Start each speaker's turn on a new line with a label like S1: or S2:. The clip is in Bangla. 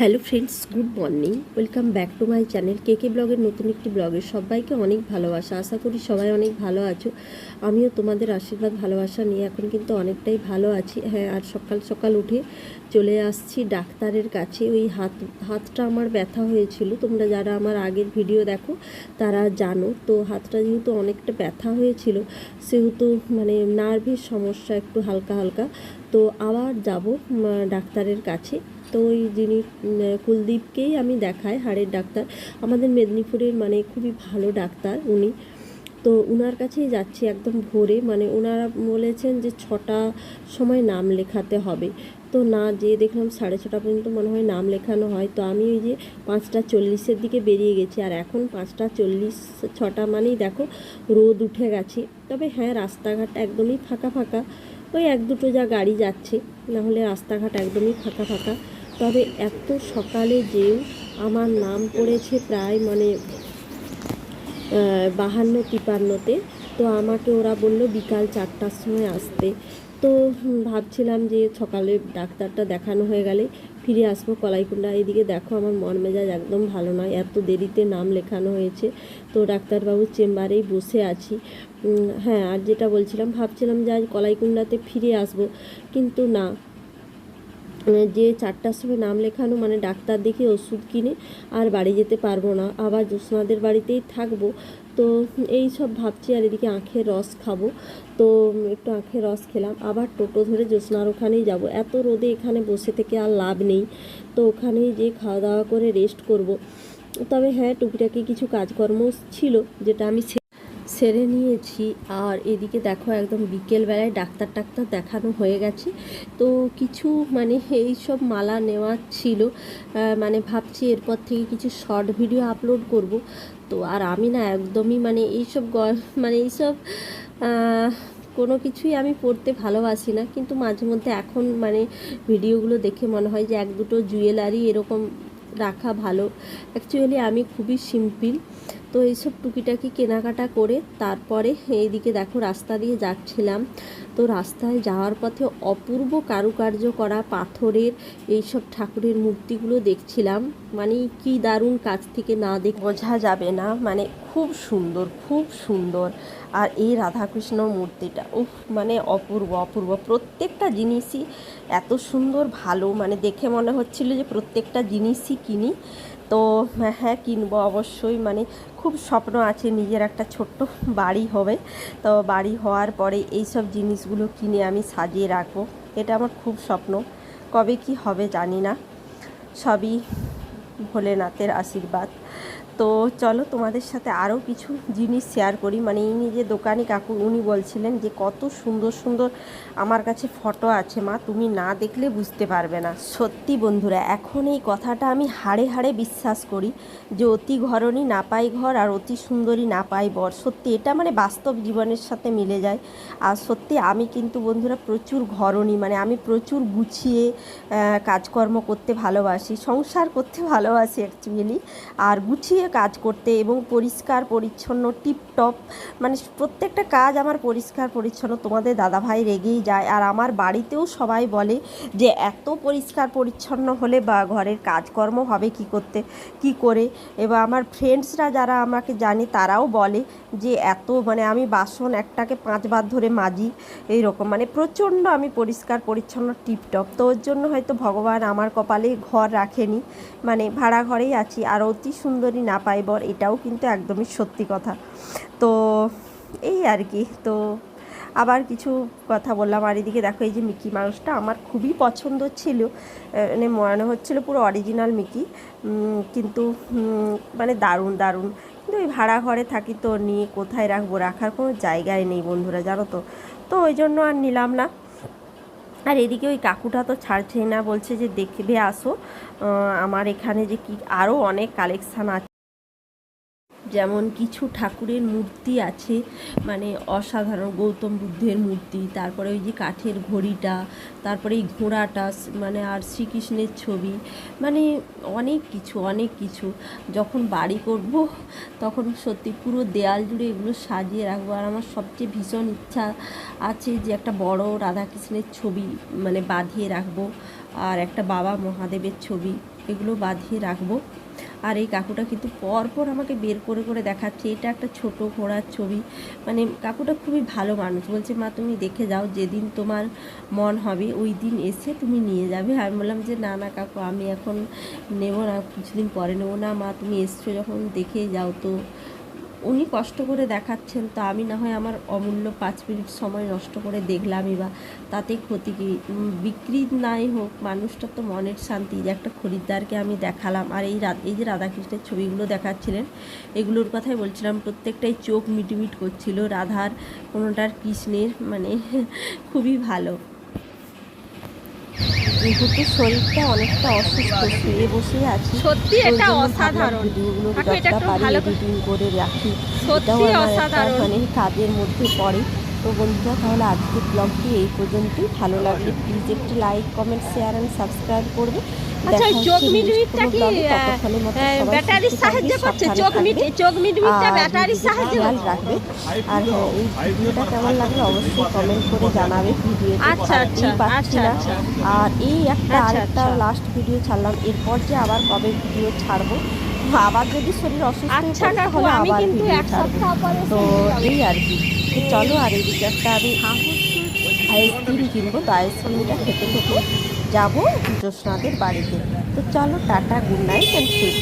S1: Hello friends, good morning. Welcome back to my channel K K ব্লগের নতুন একটি ব্লগে সবাইকে অনেক ভালোবাসা। আশা করি সবাই অনেক ভালো আছো। আমিও তোমাদের আশীর্বাদ, ভালোবাসা নিয়ে এখন কিন্তু অনেকটাই ভালো আছি। হ্যাঁ আর সকাল সকাল উঠে চলে আসছি ডাক্তারের কাছে। ওই হাত, হাতটা আমার ব্যথা হয়েছিল। তোমরা যারা আমার আগের ভিডিও দেখো, তারা জানো। তো হাতটা যেহেতু অনেকটা ব্যথা হয়েছিল, সেহেতু মানে নার্ভের সমস্যা একটু হালকা হালকা। তো আবার যাব ডাক্তারের কাছে। তো ওই যিনি কুলদীপকেই আমি দেখাই, হাড়ের ডাক্তার। আমাদের মেদিনীপুরের মানে খুবই ভালো ডাক্তার উনি। তো ওনার কাছেই যাচ্ছি একদম ভোরে। মানে ওনারা বলেছেন যে ছটা সময় নাম লেখাতে হবে। তো না যেয়ে দেখলাম সাড়ে ছটা পর্যন্ত মনে হয় নাম লেখানো হয়। তো আমি ওই যে পাঁচটা চল্লিশের দিকে বেরিয়ে গেছি। আর এখন পাঁচটা চল্লিশ, ছটা মানেই দেখো রোদ উঠে গেছে। তবে হ্যাঁ রাস্তাঘাট একদমই ফাঁকা ফাঁকা। ওই এক দুটো যা গাড়ি যাচ্ছে, নাহলে রাস্তাঘাট একদমই ফাঁকা ফাঁকা। তবে এত সকালে যেও আমার নাম পড়েছে প্রায় মানে বাহান্ন তিপান্নতে। তো আমাকে ওরা বলল বিকাল চারটার সময় আসতে। তো ভাবছিলাম যে সকালে ডাক্তারটা দেখানো হয়ে গেলে ফিরে আসব কলাইকুণ্ডা এদিকে দেখো আমার মন মেজাজ একদম ভালো নয়, এত দেরিতে নাম লেখানো হয়েছে। তো ডাক্তারবাবুর চেম্বারেই বসে আছি। হ্যাঁ আর যেটা বলছিলাম, ভাবছিলাম যে আজ কলাইকুণ্ডাতে ফিরে আসব। কিন্তু না যে চারটার সময় নাম লেখানো মানে ডাক্তার দেখে ওষুধ কিনে আর বাড়ি যেতে পারব না। আবার জ্যোৎস্নাদের বাড়িতেই থাকব। তো এই সব ভাবছি আর এদিকে আখের রস খাব। তো একটু আখের রস খেলাম। আবার টোটো ধরে জ্যোৎস্নার ওখানেই যাব। এত রোদে এখানে বসে থেকে আর লাভ নেই। তো ওখানেই যে খাওয়া দাওয়া করে রেস্ট করব। তবে হ্যাঁ টুকিটাকি কিছু কাজকর্ম ছিল, যেটা আমি সেরে নিয়েছি। আর এদিকে দেখো একদম বিকেলবেলায় ডাক্তার টাক্তার দেখানো হয়ে গেছে। তো কিছু মানে এই সব মালা নেওয়া ছিল। মানে ভাবছি এরপর থেকে কিছু শর্ট ভিডিও আপলোড করব। তো আর আমি না একদমই মানে এইসব মানে এইসব কোনো কিছুই আমি পড়তে ভালোবাসি না। কিন্তু মাঝে মধ্যে এখন মানে ভিডিওগুলো দেখে মনে হয় যে এক দুটো জুয়েলারি এরকম রাখা ভালো। অ্যাকচুয়ালি আমি খুবই সিম্পল তো এইসব টুকিটাকি কেনাকাটা করে তারপরে এইদিকে দেখো রাস্তা দিয়ে যাচ্ছিলাম। তো রাস্তায় যাওয়ার পথে অপূর্ব কারুকার্য করা পাথরের এইসব ঠাকুরের মূর্তিগুলো দেখছিলাম। মানে কি দারুণ কাছ থেকে না দেখ বোঝা যাবে না। মানে খুব সুন্দর খুব সুন্দর। আর এই রাধাকৃষ্ণ মূর্তিটা, উফ মানে অপূর্ব অপূর্ব। প্রত্যেকটা জিনিসই এত সুন্দর, ভালো। মানে দেখে মনে হচ্ছিল যে প্রত্যেকটা জিনিসই কিনি। তো হ্যাঁ কিনবো অবশ্যই। মানে খুব স্বপ্ন আছে নিজের একটা ছোট্ট বাড়ি হবে। তো বাড়ি হওয়ার পরে এই সব জিনিসগুলো কিনে আমি সাজিয়ে রাখব। এটা আমার খুব স্বপ্ন। কবে কি হবে জানি না। সবই ভোলেনাথের আশীর্বাদ। তো চলো তোমাদের সাথে আরও কিছু জিনিস শেয়ার করি। মানে ইনি যে দোকানি কাকু উনি বলছিলেন যে, কত সুন্দর সুন্দর আমার কাছে ফটো আছে মা, তুমি না দেখলে বুঝতে পারবে না। সত্যি বন্ধুরা, এখন এই কথাটা আমি হাড়ে হাড়ে বিশ্বাস করি যে, অতি ঘরণী না পাই ঘর আর অতি সুন্দরী না পাই বর। সত্যি, এটা মানে বাস্তব জীবনের সাথে মিলে যায়। আর সত্যি, আমি কিন্তু বন্ধুরা প্রচুর ঘরণী মানে আমি প্রচুর গুছিয়ে কাজকর্ম করতে ভালোবাসি, সংসার করতে ভালোবাসি অ্যাকচুয়ালি আর গুছিয়ে কাজ করতে এবং পরিষ্কার, পরিচ্ছন্ন, টিপটপ মানে প্রত্যেকটা কাজ আমার পরিষ্কার, পরিচ্ছন্ন তোমাদের দাদাভাই রেগেই যায়। আর আমার বাড়িতেও সবাই বলে যে, এত পরিষ্কার, পরিচ্ছন্ন হলে বা ঘরের কাজকর্ম হবে কি করতে, কি করে? এবার আমার ফ্রেন্ডসরা যারা আমাকে জানে, তারাও বলে যে, এত মানে আমি বাসন একটাকে পাঁচবার ধরে মাজি। এইরকম মানে প্রচণ্ড আমি পরিষ্কার, পরিচ্ছন্ন, টিপটপ। তো ওর জন্য হয়তো ভগবান আমার কপালে ঘর রাখেনি। মানে ভাড়া ঘরেই আছি। আর অতি সুন্দরী না পাই বর, এটাও কিন্তু একদমই সত্যি কথা। তো এই আর কি, তো আবার কিছু কথা বললাম। আর এদিকে দেখো, এই যে মিকি মানুষটা আমার খুবই পছন্দ ছিল। মানে মনে হচ্ছিল পুরো অরিজিনাল মিকি। কিন্তু মানে দারুণ দারুণ। কিন্তু ওই ভাড়া ঘরে থাকি তো নিয়ে কোথায় রাখব? রাখার কোনো জায়গায় নেই বন্ধুরা, জানো তো। তো ওই জন্য আর নিলাম না। আর এদিকে ওই কাকুটা তো ছাড়ছেই না, বলছে যে দেখবে, আসো। আমার এখানে যে কি আরও অনেক কালেকশান আছে। যেমন কিছু ঠাকুরের মূর্তি আছে মানে অসাধারণ গৌতম বুদ্ধের মূর্তি, তারপরে ওই যে কাঠের ঘড়িটা, তারপরে এই ঘোড়াটা মানে আর শ্রীকৃষ্ণের ছবি মানে অনেক কিছু অনেক কিছু। যখন বাড়ি করব, তখন সত্যি পুরো দেয়াল জুড়ে এগুলো সাজিয়ে রাখব। আর আমার সবচেয়ে ভীষণ ইচ্ছা আছে যে একটা বড় রাধাকৃষ্ণের ছবি মানে বাঁধিয়ে রাখব, আর একটা বাবা মহাদেবের ছবি, এগুলো বাঁধিয়ে রাখব। আর এই কাকুটা কিন্তু পরপর আমাকে বের করে করে দেখাচ্ছে। এটা একটা ছোট ঘোড়ার ছবি। মানে কাকুটা খুবই ভালো মানুষ। বলছে, মা, তুমি দেখে যাও, যেদিন তোমার মন হবে, ওই দিন এসে তুমি নিয়ে যাবে। আমি বললাম যে, না না, কাকু, আমি এখন নেব না, কিছুদিন পরে নেব। না, মা, তুমি এসছো যখন দেখে যাও তো। উনি কষ্ট করে দেখাচ্ছেন, তো আমি না হয় আমার অমূল্য পাঁচ মিনিট সময় নষ্ট করে দেখলামই বা তাতে ক্ষতি কি? বিক্রি নাই হোক মানুষটার তো মনের শান্তি। যে একটা খরিদ্দারকে আমি দেখালাম, আর এই এই যে রাধাকৃষ্ণের ছবিগুলো দেখাচ্ছিলেন, এগুলোর কথাই বলছিলাম, প্রত্যেকটাই চোখ মিটমিট করছিল। রাধার কোনোটার কৃষ্ণের মানে খুবই ভালো। যেহেতু শরীরটা অনেকটা অসুস্থ শুয়ে বসে আছি।
S2: সত্যি এটা অসাধারণ।
S1: ভিডিওগুলো
S2: এটা
S1: যতটা
S2: একটু
S1: পারি
S2: ভালো করে-
S1: এডিটিং করে রাখি।
S2: সত্যি
S1: এটাও আমার একটা
S2: অসাধারণ।
S1: মানে কাজের মধ্যে পড়ে। তো বন্ধুরা তাহলে আজকের ব্লগটি এই পর্যন্তই। ভালো লাগলে প্লিজ একটি like comment share and subscribe করবে।
S2: আচ্ছা
S1: দেখা
S2: ওই চোখ
S1: হচ্ছে next
S2: মিটমিটটা কি
S1: vlog-এ, ততক্ষণের মতো
S2: আহ,
S1: সবাই
S2: ব্যাটারির সাহায্য করছে চোখ মিট চোখ মিটমিটটা ব্যাটারির
S1: নিজেদের রাখবে। আর হ্যাঁ এই ভিডিওটা কেমন লাগল অবশ্যই কমেন্ট করে জানাবে ভিডিওতে
S2: আচ্ছা, আচ্ছা,
S1: পাচ্ছি
S2: আচ্ছা,
S1: না।
S2: আচ্ছা।
S1: আর এই একটা
S2: আচ্ছা,
S1: আরেকটা
S2: আচ্ছা।
S1: লাস্ট ভিডিও ছাড়লাম এরপর যে আবার কবে ভিডিও ছাড়বো আবার যদি শরীর অসুস্থ হয়ে
S2: আচ্ছা
S1: তাহলে আবার ভিডিও ছাড়বো। তো এই আর কি। তো চলো আর এদিকে একটা আমি আইসক্রিম কিনবো, তো আইসক্রিমটা খেতে খেতে যাব জ্যোৎস্নাদের বাড়িতে। তো চলো tata good night and sweet